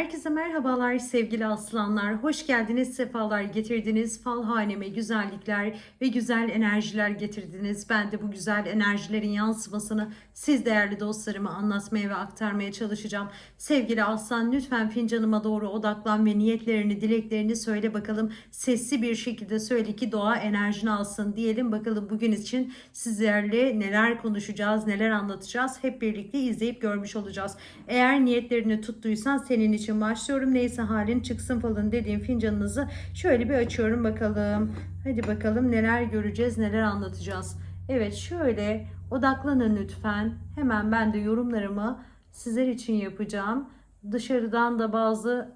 Herkese merhabalar sevgili aslanlar. Hoş geldiniz, sefalar getirdiniz. Fal haneme güzellikler ve güzel enerjiler getirdiniz. Ben de bu güzel enerjilerin yansımasını siz değerli dostlarıma anlatmaya ve aktarmaya çalışacağım. Sevgili aslan lütfen fincanıma doğru odaklan ve niyetlerini, dileklerini söyle bakalım. Sesli bir şekilde söyle ki doğa enerjini alsın diyelim. Bakalım bugün için sizlerle neler konuşacağız, neler anlatacağız. Hep birlikte izleyip görmüş olacağız. Eğer niyetlerini tuttuysan senin için başlıyorum. Neyse halin çıksın falan dediğim fincanınızı şöyle bir açıyorum bakalım. Hadi bakalım neler göreceğiz, neler anlatacağız. Evet şöyle odaklanın lütfen. Hemen ben de yorumlarımı sizler için yapacağım. Dışarıdan da bazı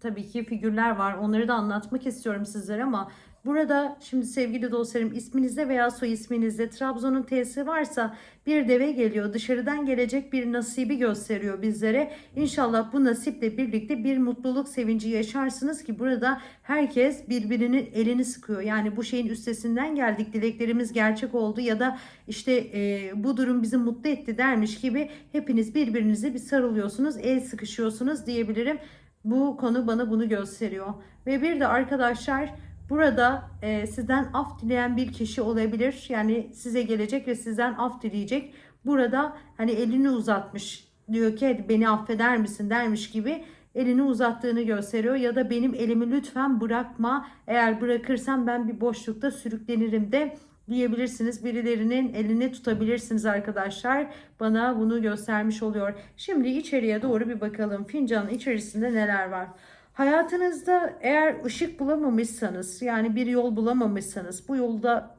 tabii ki figürler var. Onları da anlatmak istiyorum sizlere ama burada şimdi sevgili dostlarım isminizde veya soy isminizde Trabzon'un T'si varsa bir deve geliyor. Dışarıdan gelecek bir nasibi gösteriyor bizlere. İnşallah bu nasiple birlikte bir mutluluk sevinci yaşarsınız ki burada herkes birbirinin elini sıkıyor. Yani bu şeyin üstesinden geldik. Dileklerimiz gerçek oldu ya da işte e, bu durum bizi mutlu etti dermiş gibi hepiniz birbirinize bir sarılıyorsunuz, el sıkışıyorsunuz diyebilirim. Bu konu bana bunu gösteriyor. Ve bir de arkadaşlar burada e, sizden af dileyen bir kişi olabilir. Yani size gelecek ve sizden af dileyecek. Burada hani elini uzatmış. Diyor ki "Hadi beni affeder misin dermiş gibi elini uzattığını gösteriyor. Ya da benim elimi lütfen bırakma. Eğer bırakırsam ben bir boşlukta sürüklenirim de diyebilirsiniz. Birilerinin elini tutabilirsiniz arkadaşlar. Bana bunu göstermiş oluyor. Şimdi içeriye doğru bir bakalım. Fincanın içerisinde neler var? Hayatınızda eğer ışık bulamamışsanız yani bir yol bulamamışsanız bu yolda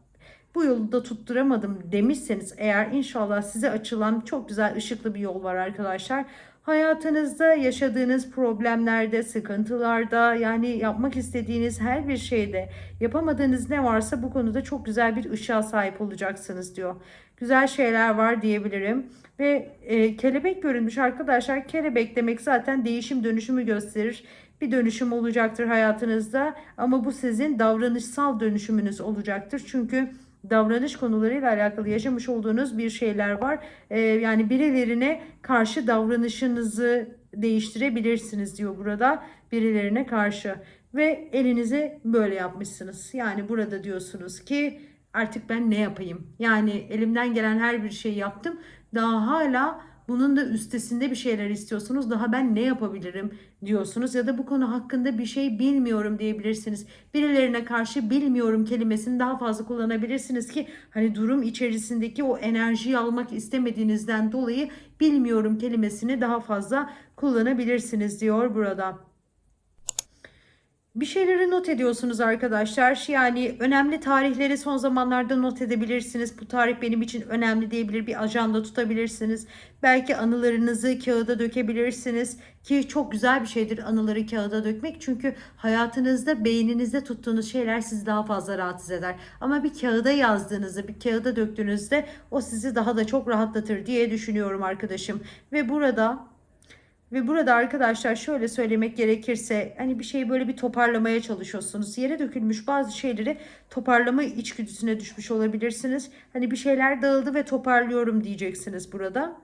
bu yolu da tutturamadım demişseniz eğer inşallah size açılan çok güzel ışıklı bir yol var arkadaşlar. Hayatınızda yaşadığınız problemlerde, sıkıntılarda yani yapmak istediğiniz her bir şeyde yapamadığınız ne varsa bu konuda çok güzel bir ışığa sahip olacaksınız diyor. Güzel şeyler var diyebilirim. Ve e, kelebek görünmüş arkadaşlar. Kelebek demek zaten değişim dönüşümü gösterir. Bir dönüşüm olacaktır hayatınızda ama bu sizin davranışsal dönüşümünüz olacaktır. Çünkü davranış konularıyla alakalı yaşamış olduğunuz bir şeyler var. Ee, yani birilerine karşı davranışınızı değiştirebilirsiniz diyor burada birilerine karşı. Ve elinizi böyle yapmışsınız. Yani burada diyorsunuz ki artık ben ne yapayım? Yani elimden gelen her bir şeyi yaptım. Daha hala bunun da üstesinde bir şeyler istiyorsunuz. Daha ben ne yapabilirim diyorsunuz ya da bu konu hakkında bir şey bilmiyorum diyebilirsiniz. Birilerine karşı bilmiyorum kelimesini daha fazla kullanabilirsiniz ki hani durum içerisindeki o enerjiyi almak istemediğinizden dolayı bilmiyorum kelimesini daha fazla kullanabilirsiniz diyor burada. Bir şeyleri not ediyorsunuz arkadaşlar. Yani önemli tarihleri son zamanlarda not edebilirsiniz. Bu tarih benim için önemli diyebilir. Bir ajanda tutabilirsiniz. Belki anılarınızı kağıda dökebilirsiniz. Ki çok güzel bir şeydir anıları kağıda dökmek. Çünkü hayatınızda beyninizde tuttuğunuz şeyler sizi daha fazla rahatsız eder. Ama bir kağıda yazdığınızda, bir kağıda döktüğünüzde o sizi daha da çok rahatlatır diye düşünüyorum arkadaşım. Ve burada ve burada arkadaşlar şöyle söylemek gerekirse hani bir şeyi böyle bir toparlamaya çalışıyorsunuz. Yere dökülmüş bazı şeyleri toparlama içgüdüsüne düşmüş olabilirsiniz. Hani bir şeyler dağıldı ve toparlıyorum diyeceksiniz burada.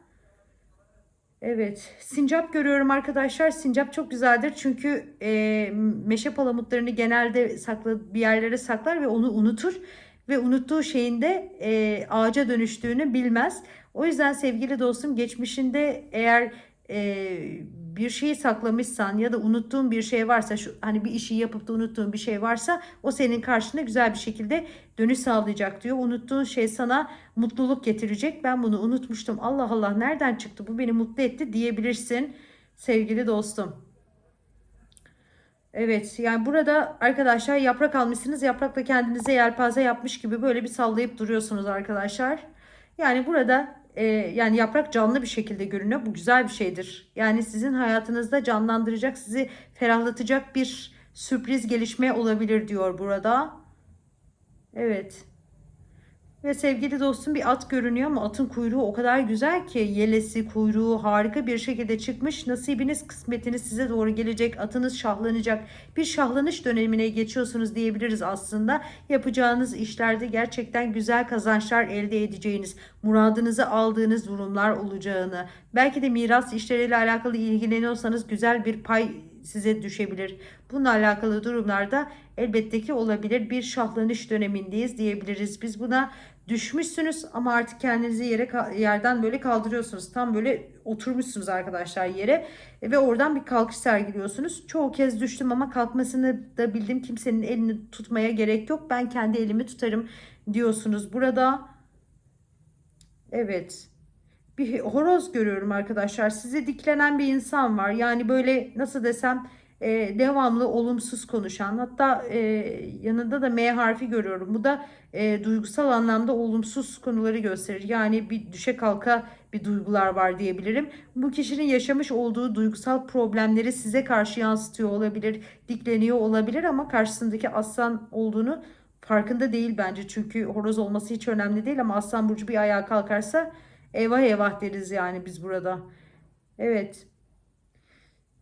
Evet, sincap görüyorum arkadaşlar. Sincap çok güzeldir çünkü e, meşe palamutlarını genelde saklı bir yerlere saklar ve onu unutur ve unuttuğu şeyin de e, ağaca dönüştüğünü bilmez. O yüzden sevgili dostum geçmişinde eğer e, bir şeyi saklamışsan ya da unuttuğun bir şey varsa şu hani bir işi yapıp da unuttuğun bir şey varsa o senin karşına güzel bir şekilde dönüş sağlayacak diyor. Unuttuğun şey sana mutluluk getirecek. Ben bunu unutmuştum. Allah Allah nereden çıktı? Bu beni mutlu etti diyebilirsin sevgili dostum. Evet yani burada arkadaşlar yaprak almışsınız. Yaprakla kendinize yelpaze yapmış gibi böyle bir sallayıp duruyorsunuz arkadaşlar. Yani burada e, yani yaprak canlı bir şekilde görünüyor. Bu güzel bir şeydir. Yani sizin hayatınızda canlandıracak, sizi ferahlatacak bir sürpriz gelişme olabilir diyor burada. Evet. Ve sevgili dostum bir at görünüyor ama atın kuyruğu o kadar güzel ki yelesi kuyruğu harika bir şekilde çıkmış. Nasibiniz kısmetiniz size doğru gelecek. Atınız şahlanacak. Bir şahlanış dönemine geçiyorsunuz diyebiliriz aslında. Yapacağınız işlerde gerçekten güzel kazançlar elde edeceğiniz, muradınızı aldığınız durumlar olacağını, belki de miras işleriyle alakalı ilgileniyorsanız güzel bir pay size düşebilir. Bununla alakalı durumlarda elbette ki olabilir. Bir şahlanış dönemindeyiz diyebiliriz. Biz buna düşmüşsünüz ama artık kendinizi yere yerden böyle kaldırıyorsunuz. Tam böyle oturmuşsunuz arkadaşlar yere ve oradan bir kalkış sergiliyorsunuz. Çoğu kez düştüm ama kalkmasını da bildim. Kimsenin elini tutmaya gerek yok. Ben kendi elimi tutarım diyorsunuz. Burada evet bir horoz görüyorum arkadaşlar. Size diklenen bir insan var. Yani böyle nasıl desem e, devamlı olumsuz konuşan hatta e, yanında da M harfi görüyorum. Bu da e, duygusal anlamda olumsuz konuları gösterir. Yani bir düşe kalka bir duygular var diyebilirim. Bu kişinin yaşamış olduğu duygusal problemleri size karşı yansıtıyor olabilir, dikleniyor olabilir ama karşısındaki aslan olduğunu farkında değil bence. Çünkü horoz olması hiç önemli değil ama aslan burcu bir ayağa kalkarsa eyvah eyvah deriz yani biz burada. Evet.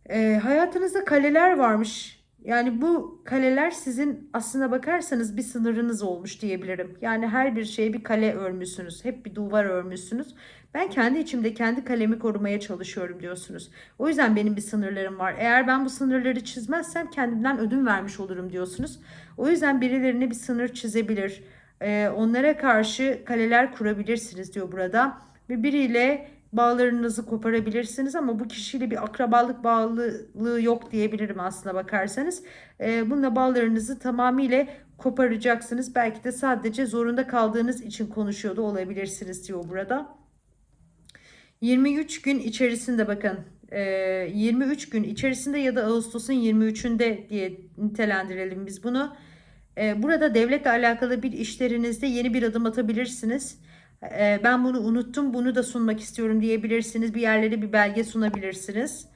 E, hayatınızda kaleler varmış. Yani bu kaleler sizin aslına bakarsanız bir sınırınız olmuş diyebilirim. Yani her bir şeye bir kale örmüşsünüz. Hep bir duvar örmüşsünüz. Ben kendi içimde kendi kalemi korumaya çalışıyorum diyorsunuz. O yüzden benim bir sınırlarım var. Eğer ben bu sınırları çizmezsem kendimden ödün vermiş olurum diyorsunuz. O yüzden birilerine bir sınır çizebilir. Ee, onlara karşı kaleler kurabilirsiniz diyor burada. Ve biriyle bağlarınızı koparabilirsiniz ama bu kişiyle bir akrabalık bağlılığı yok diyebilirim aslına bakarsanız. E, bununla bağlarınızı tamamıyla koparacaksınız. Belki de sadece zorunda kaldığınız için konuşuyor da olabilirsiniz diyor burada. 23 gün içerisinde bakın 23 gün içerisinde ya da Ağustos'un 23'ünde diye nitelendirelim biz bunu. Burada devletle alakalı bir işlerinizde yeni bir adım atabilirsiniz. Ee, ben bunu unuttum bunu da sunmak istiyorum diyebilirsiniz. Bir yerlere bir belge sunabilirsiniz.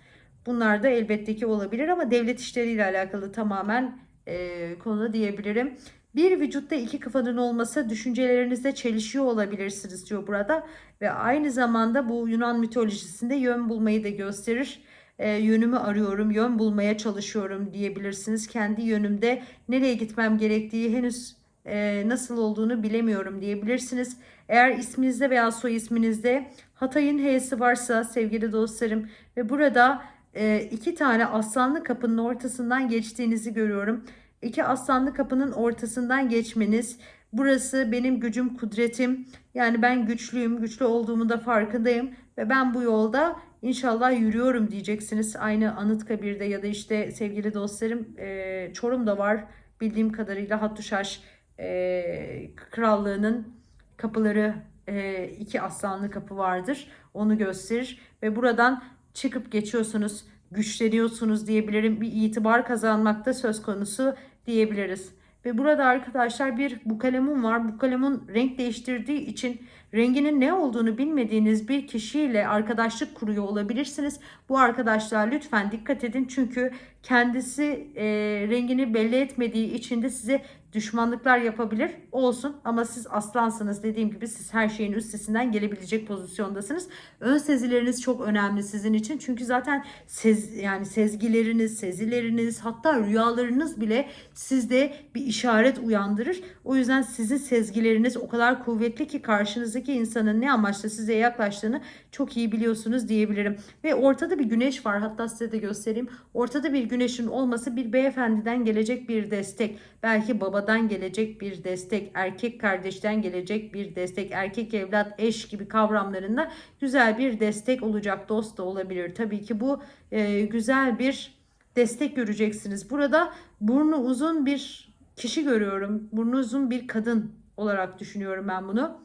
Bunlar da elbette ki olabilir ama devlet işleriyle alakalı tamamen e, konu diyebilirim. Bir vücutta iki kafanın olması düşüncelerinizde çelişiyor olabilirsiniz diyor burada. Ve aynı zamanda bu Yunan mitolojisinde yön bulmayı da gösterir. E, yönümü arıyorum, yön bulmaya çalışıyorum diyebilirsiniz. Kendi yönümde nereye gitmem gerektiği henüz e, nasıl olduğunu bilemiyorum diyebilirsiniz. Eğer isminizde veya soy isminizde Hatay'ın H'si varsa sevgili dostlarım ve burada e, iki tane aslanlı kapının ortasından geçtiğinizi görüyorum. İki aslanlı kapının ortasından geçmeniz burası benim gücüm kudretim yani ben güçlüyüm güçlü olduğumu da farkındayım ve ben bu yolda inşallah yürüyorum diyeceksiniz. Aynı Anıtkabir'de ya da işte sevgili dostlarım e, Çorum'da var bildiğim kadarıyla Hattuşaş e, krallığının kapıları e, iki aslanlı kapı vardır. Onu gösterir ve buradan çıkıp geçiyorsunuz, güçleniyorsunuz diyebilirim. Bir itibar kazanmakta söz konusu diyebiliriz. Ve burada arkadaşlar bir bu kalemun var. Bu kalemun renk değiştirdiği için renginin ne olduğunu bilmediğiniz bir kişiyle arkadaşlık kuruyor olabilirsiniz. Bu arkadaşlar lütfen dikkat edin çünkü kendisi e, rengini belli etmediği için de size düşmanlıklar yapabilir. Olsun ama siz aslansınız. Dediğim gibi siz her şeyin üstesinden gelebilecek pozisyondasınız. Ön sezileriniz çok önemli sizin için. Çünkü zaten sez, yani sezgileriniz, sezileriniz hatta rüyalarınız bile sizde bir işaret uyandırır. O yüzden sizin sezgileriniz o kadar kuvvetli ki karşınızdaki insanın ne amaçla size yaklaştığını çok iyi biliyorsunuz diyebilirim. Ve ortada bir güneş var. Hatta size de göstereyim. Ortada bir güneşin olması bir beyefendiden gelecek bir destek. Belki babadan gelecek bir destek. Erkek kardeşten gelecek bir destek. Erkek evlat, eş gibi kavramlarında güzel bir destek olacak. Dost da olabilir. Tabii ki bu e, güzel bir destek göreceksiniz. Burada burnu uzun bir kişi görüyorum. Burnu uzun bir kadın olarak düşünüyorum ben bunu.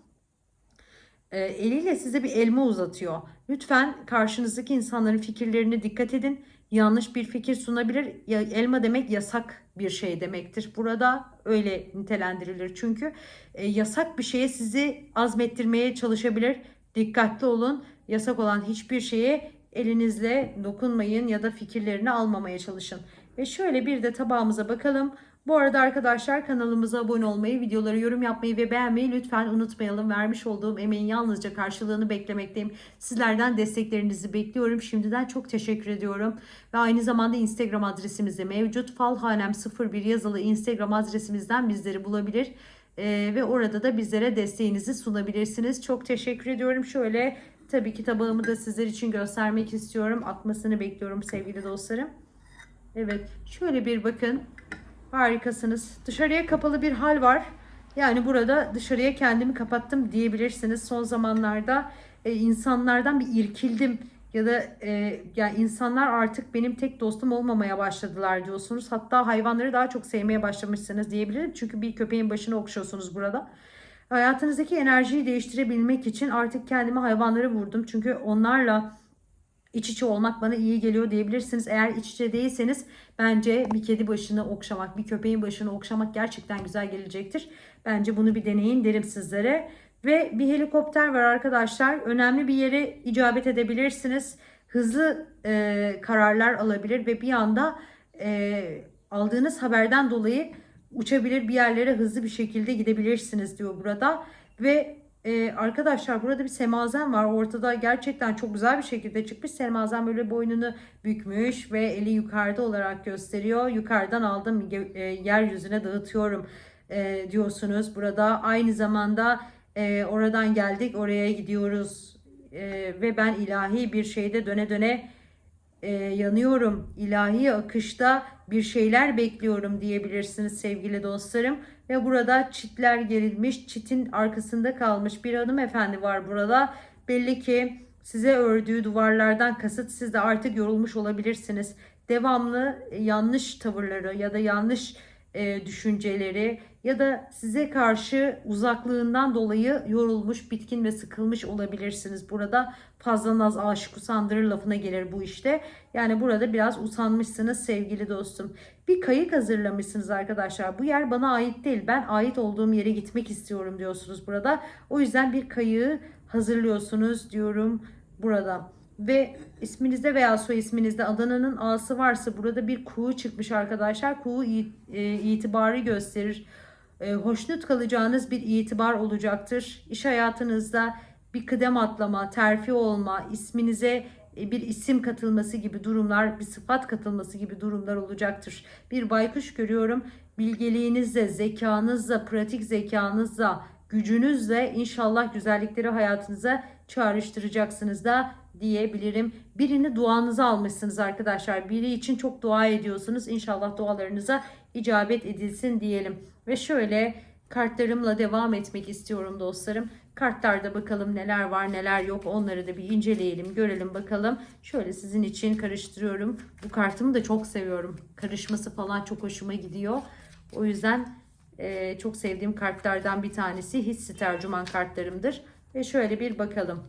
E, eliyle size bir elma uzatıyor. Lütfen karşınızdaki insanların fikirlerine dikkat edin. Yanlış bir fikir sunabilir. Ya, elma demek yasak bir şey demektir. Burada öyle nitelendirilir. Çünkü e, yasak bir şeye sizi azmettirmeye çalışabilir. Dikkatli olun. Yasak olan hiçbir şeye elinizle dokunmayın ya da fikirlerini almamaya çalışın. Ve şöyle bir de tabağımıza bakalım. Bu arada arkadaşlar kanalımıza abone olmayı, videoları yorum yapmayı ve beğenmeyi lütfen unutmayalım. Vermiş olduğum emeğin yalnızca karşılığını beklemekteyim. Sizlerden desteklerinizi bekliyorum. Şimdiden çok teşekkür ediyorum. Ve aynı zamanda Instagram adresimiz de mevcut. Falhanem01 yazılı Instagram adresimizden bizleri bulabilir. Ee, ve orada da bizlere desteğinizi sunabilirsiniz. Çok teşekkür ediyorum. Şöyle tabii ki tabağımı da sizler için göstermek istiyorum. Akmasını bekliyorum sevgili dostlarım. Evet şöyle bir bakın. Harikasınız. Dışarıya kapalı bir hal var. Yani burada dışarıya kendimi kapattım diyebilirsiniz. Son zamanlarda e, insanlardan bir irkildim ya da e, yani insanlar artık benim tek dostum olmamaya başladılar diyorsunuz. Hatta hayvanları daha çok sevmeye başlamışsınız diyebilirim. Çünkü bir köpeğin başını okşuyorsunuz burada. Hayatınızdaki enerjiyi değiştirebilmek için artık kendimi hayvanlara vurdum. Çünkü onlarla iç içe olmak bana iyi geliyor diyebilirsiniz. Eğer iç içe değilseniz bence bir kedi başını okşamak, bir köpeğin başını okşamak gerçekten güzel gelecektir. Bence bunu bir deneyin derim sizlere. Ve bir helikopter var arkadaşlar. Önemli bir yere icabet edebilirsiniz. Hızlı e, kararlar alabilir ve bir anda e, aldığınız haberden dolayı uçabilir bir yerlere hızlı bir şekilde gidebilirsiniz diyor burada. Ve ee, arkadaşlar burada bir semazen var. Ortada gerçekten çok güzel bir şekilde çıkmış. Semazen böyle boynunu bükmüş ve eli yukarıda olarak gösteriyor. Yukarıdan aldım e, yeryüzüne dağıtıyorum e, diyorsunuz. Burada aynı zamanda e, oradan geldik oraya gidiyoruz. E, ve ben ilahi bir şeyde döne döne e, yanıyorum. İlahi akışta bir şeyler bekliyorum diyebilirsiniz sevgili dostlarım. Ve burada çitler gerilmiş. Çitin arkasında kalmış bir hanımefendi var burada. Belli ki size ördüğü duvarlardan kasıt siz de artık yorulmuş olabilirsiniz. Devamlı yanlış tavırları ya da yanlış e, düşünceleri ya da size karşı uzaklığından dolayı yorulmuş, bitkin ve sıkılmış olabilirsiniz. Burada fazla naz aşık usandırır lafına gelir bu işte. Yani burada biraz usanmışsınız sevgili dostum. Bir kayık hazırlamışsınız arkadaşlar. Bu yer bana ait değil. Ben ait olduğum yere gitmek istiyorum diyorsunuz burada. O yüzden bir kayığı hazırlıyorsunuz diyorum burada ve isminizde veya soy isminizde Adana'nın A'sı varsa burada bir kuğu çıkmış arkadaşlar. Kuğu e, itibarı gösterir. E, hoşnut kalacağınız bir itibar olacaktır. İş hayatınızda bir kıdem atlama, terfi olma, isminize e, bir isim katılması gibi durumlar, bir sıfat katılması gibi durumlar olacaktır. Bir baykuş görüyorum. Bilgeliğinizle, zekanızla, pratik zekanızla, gücünüzle inşallah güzellikleri hayatınıza çağrıştıracaksınız da diyebilirim. Birini duanıza almışsınız arkadaşlar. Biri için çok dua ediyorsunuz. İnşallah dualarınıza icabet edilsin diyelim. Ve şöyle kartlarımla devam etmek istiyorum dostlarım. Kartlarda bakalım neler var neler yok onları da bir inceleyelim görelim bakalım. Şöyle sizin için karıştırıyorum. Bu kartımı da çok seviyorum. Karışması falan çok hoşuma gidiyor. O yüzden e, çok sevdiğim kartlardan bir tanesi hissi tercüman kartlarımdır. Ve şöyle bir bakalım.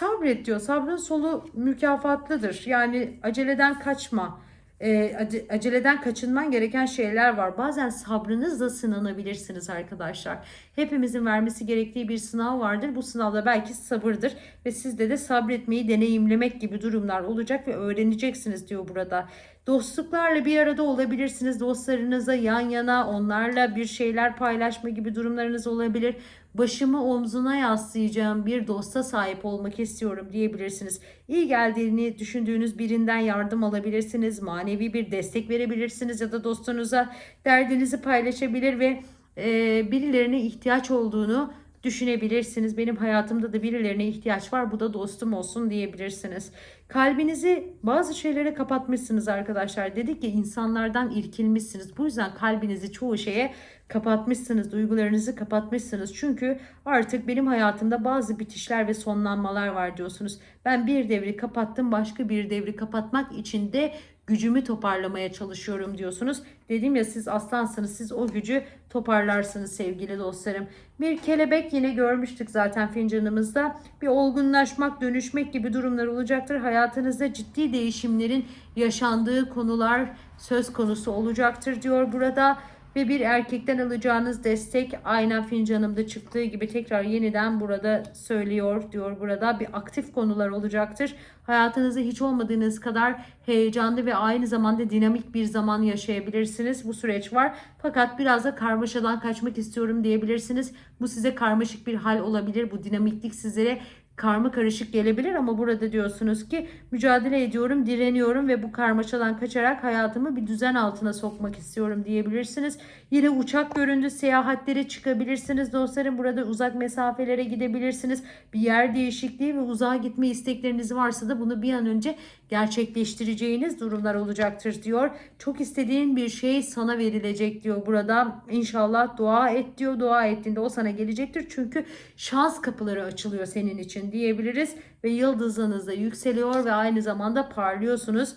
Sabret diyor. Sabrın solu mükafatlıdır. Yani aceleden kaçma. E, aceleden kaçınman gereken şeyler var. Bazen sabrınızla sınanabilirsiniz arkadaşlar. Hepimizin vermesi gerektiği bir sınav vardır. Bu sınavda belki sabırdır ve sizde de sabretmeyi deneyimlemek gibi durumlar olacak ve öğreneceksiniz diyor burada. Dostluklarla bir arada olabilirsiniz. Dostlarınıza yan yana onlarla bir şeyler paylaşma gibi durumlarınız olabilir. Başımı omzuna yaslayacağım bir dosta sahip olmak istiyorum diyebilirsiniz. İyi geldiğini düşündüğünüz birinden yardım alabilirsiniz. Manevi bir destek verebilirsiniz ya da dostunuza derdinizi paylaşabilir ve e, birilerine ihtiyaç olduğunu düşünebilirsiniz. Benim hayatımda da birilerine ihtiyaç var. Bu da dostum olsun diyebilirsiniz. Kalbinizi bazı şeylere kapatmışsınız arkadaşlar. Dedik ki insanlardan irkilmişsiniz. Bu yüzden kalbinizi çoğu şeye kapatmışsınız. Duygularınızı kapatmışsınız. Çünkü artık benim hayatımda bazı bitişler ve sonlanmalar var diyorsunuz. Ben bir devri kapattım. Başka bir devri kapatmak için de gücümü toparlamaya çalışıyorum diyorsunuz. Dedim ya siz aslansınız siz o gücü toparlarsınız sevgili dostlarım. Bir kelebek yine görmüştük zaten fincanımızda. Bir olgunlaşmak, dönüşmek gibi durumlar olacaktır. Hayatınızda ciddi değişimlerin yaşandığı konular söz konusu olacaktır diyor burada. ve bir erkekten alacağınız destek aynen fincanımda çıktığı gibi tekrar yeniden burada söylüyor diyor burada bir aktif konular olacaktır. Hayatınızda hiç olmadığınız kadar heyecanlı ve aynı zamanda dinamik bir zaman yaşayabilirsiniz. Bu süreç var. Fakat biraz da karmaşadan kaçmak istiyorum diyebilirsiniz. Bu size karmaşık bir hal olabilir. Bu dinamiklik sizlere karma karışık gelebilir ama burada diyorsunuz ki mücadele ediyorum, direniyorum ve bu karmaşadan kaçarak hayatımı bir düzen altına sokmak istiyorum diyebilirsiniz. Yine uçak göründü, seyahatlere çıkabilirsiniz dostlarım. Burada uzak mesafelere gidebilirsiniz. Bir yer değişikliği ve uzağa gitme istekleriniz varsa da bunu bir an önce gerçekleştireceğiniz durumlar olacaktır diyor. Çok istediğin bir şey sana verilecek diyor burada. İnşallah dua et diyor. Dua ettiğinde o sana gelecektir. Çünkü şans kapıları açılıyor senin için diyebiliriz. Ve yıldızınız da yükseliyor ve aynı zamanda parlıyorsunuz.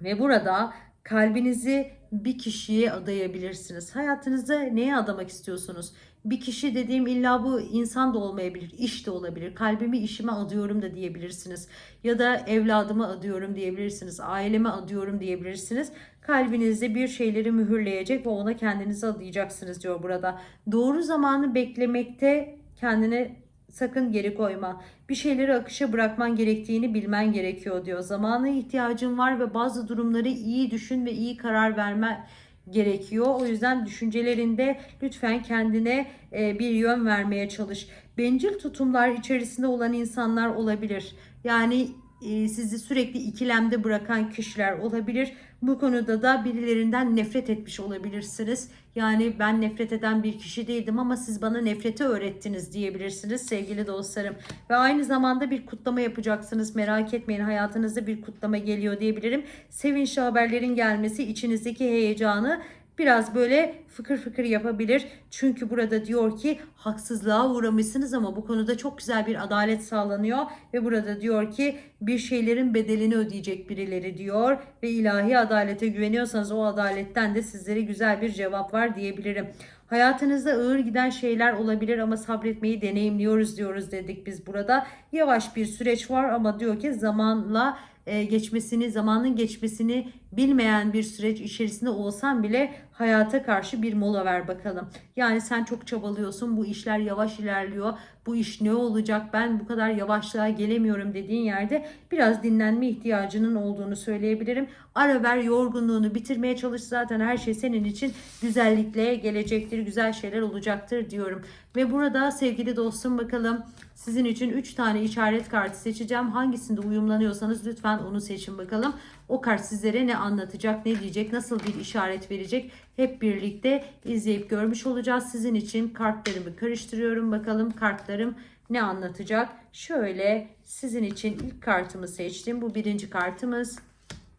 Ve burada kalbinizi bir kişiye adayabilirsiniz. Hayatınızda neye adamak istiyorsunuz? Bir kişi dediğim illa bu insan da olmayabilir, iş de olabilir. Kalbimi işime adıyorum da diyebilirsiniz. Ya da evladıma adıyorum diyebilirsiniz. Aileme adıyorum diyebilirsiniz. Kalbinizde bir şeyleri mühürleyecek ve ona kendinizi adayacaksınız diyor burada. Doğru zamanı beklemekte kendine sakın geri koyma. Bir şeyleri akışa bırakman gerektiğini bilmen gerekiyor diyor. Zamana ihtiyacın var ve bazı durumları iyi düşün ve iyi karar verme gerekiyor. O yüzden düşüncelerinde lütfen kendine e, bir yön vermeye çalış. Bencil tutumlar içerisinde olan insanlar olabilir. Yani sizi sürekli ikilemde bırakan kişiler olabilir. Bu konuda da birilerinden nefret etmiş olabilirsiniz. Yani ben nefret eden bir kişi değildim ama siz bana nefreti öğrettiniz diyebilirsiniz sevgili dostlarım. Ve aynı zamanda bir kutlama yapacaksınız. Merak etmeyin hayatınızda bir kutlama geliyor diyebilirim. Sevinçli haberlerin gelmesi içinizdeki heyecanı biraz böyle fıkır fıkır yapabilir. Çünkü burada diyor ki haksızlığa uğramışsınız ama bu konuda çok güzel bir adalet sağlanıyor ve burada diyor ki bir şeylerin bedelini ödeyecek birileri diyor ve ilahi adalete güveniyorsanız o adaletten de sizlere güzel bir cevap var diyebilirim. Hayatınızda ağır giden şeyler olabilir ama sabretmeyi deneyimliyoruz diyoruz dedik biz burada. Yavaş bir süreç var ama diyor ki zamanla e, geçmesini, zamanın geçmesini bilmeyen bir süreç içerisinde olsan bile hayata karşı bir mola ver bakalım. Yani sen çok çabalıyorsun, bu işler yavaş ilerliyor. Bu iş ne olacak? Ben bu kadar yavaşlığa gelemiyorum dediğin yerde biraz dinlenme ihtiyacının olduğunu söyleyebilirim. Ara ver yorgunluğunu bitirmeye çalış zaten her şey senin için güzellikle gelecektir, güzel şeyler olacaktır diyorum. Ve burada sevgili dostum bakalım sizin için 3 tane işaret kartı seçeceğim. Hangisinde uyumlanıyorsanız lütfen onu seçin bakalım. O kart sizlere ne anlatacak, ne diyecek, nasıl bir işaret verecek hep birlikte izleyip görmüş olacağız. Sizin için kartlarımı karıştırıyorum. Bakalım kartlarım ne anlatacak. Şöyle sizin için ilk kartımı seçtim. Bu birinci kartımız.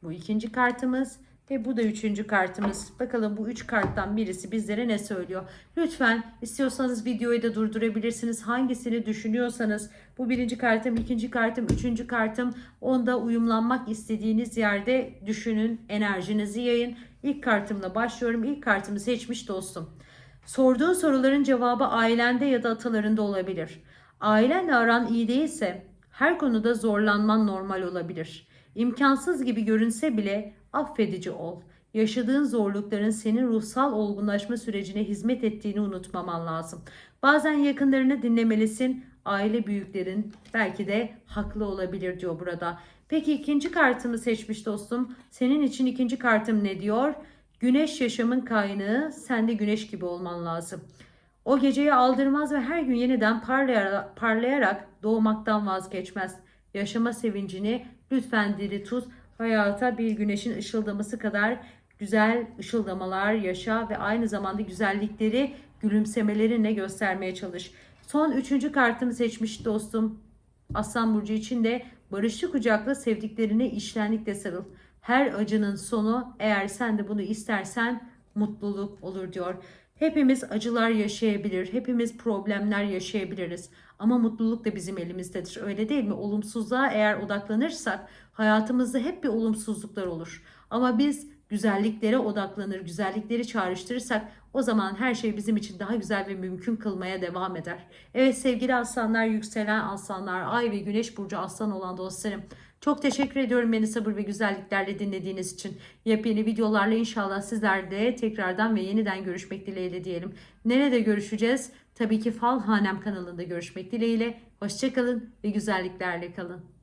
Bu ikinci kartımız. Ve bu da üçüncü kartımız. Bakalım bu üç karttan birisi bizlere ne söylüyor? Lütfen istiyorsanız videoyu da durdurabilirsiniz. Hangisini düşünüyorsanız bu birinci kartım, ikinci kartım, üçüncü kartım onda uyumlanmak istediğiniz yerde düşünün. Enerjinizi yayın. İlk kartımla başlıyorum. İlk kartımı seçmiş dostum. Sorduğun soruların cevabı ailende ya da atalarında olabilir. Ailenle aran iyi değilse her konuda zorlanman normal olabilir. İmkansız gibi görünse bile affedici ol. Yaşadığın zorlukların senin ruhsal olgunlaşma sürecine hizmet ettiğini unutmaman lazım. Bazen yakınlarını dinlemelisin. Aile büyüklerin belki de haklı olabilir diyor burada. Peki ikinci kartımı seçmiş dostum. Senin için ikinci kartım ne diyor? Güneş yaşamın kaynağı. Sen de güneş gibi olman lazım. O geceyi aldırmaz ve her gün yeniden parlayarak, parlayarak doğmaktan vazgeçmez. Yaşama sevincini lütfen diri tut. Hayata bir güneşin ışıldaması kadar güzel ışıldamalar yaşa ve aynı zamanda güzellikleri gülümsemelerinle göstermeye çalış. Son üçüncü kartımı seçmiş dostum. Aslan Burcu için de barışçı kucakla sevdiklerine işlenlikle sarıl. Her acının sonu eğer sen de bunu istersen mutluluk olur diyor. Hepimiz acılar yaşayabilir, hepimiz problemler yaşayabiliriz. Ama mutluluk da bizim elimizdedir. Öyle değil mi? Olumsuzluğa eğer odaklanırsak hayatımızda hep bir olumsuzluklar olur. Ama biz güzelliklere odaklanır, güzellikleri çağrıştırırsak o zaman her şey bizim için daha güzel ve mümkün kılmaya devam eder. Evet sevgili aslanlar, yükselen aslanlar, ay ve güneş burcu aslan olan dostlarım. Çok teşekkür ediyorum beni sabır ve güzelliklerle dinlediğiniz için. Yepyeni videolarla inşallah sizlerle tekrardan ve yeniden görüşmek dileğiyle diyelim. Nerede görüşeceğiz? Tabii ki Fal Hanem kanalında görüşmek dileğiyle. Hoşçakalın ve güzelliklerle kalın.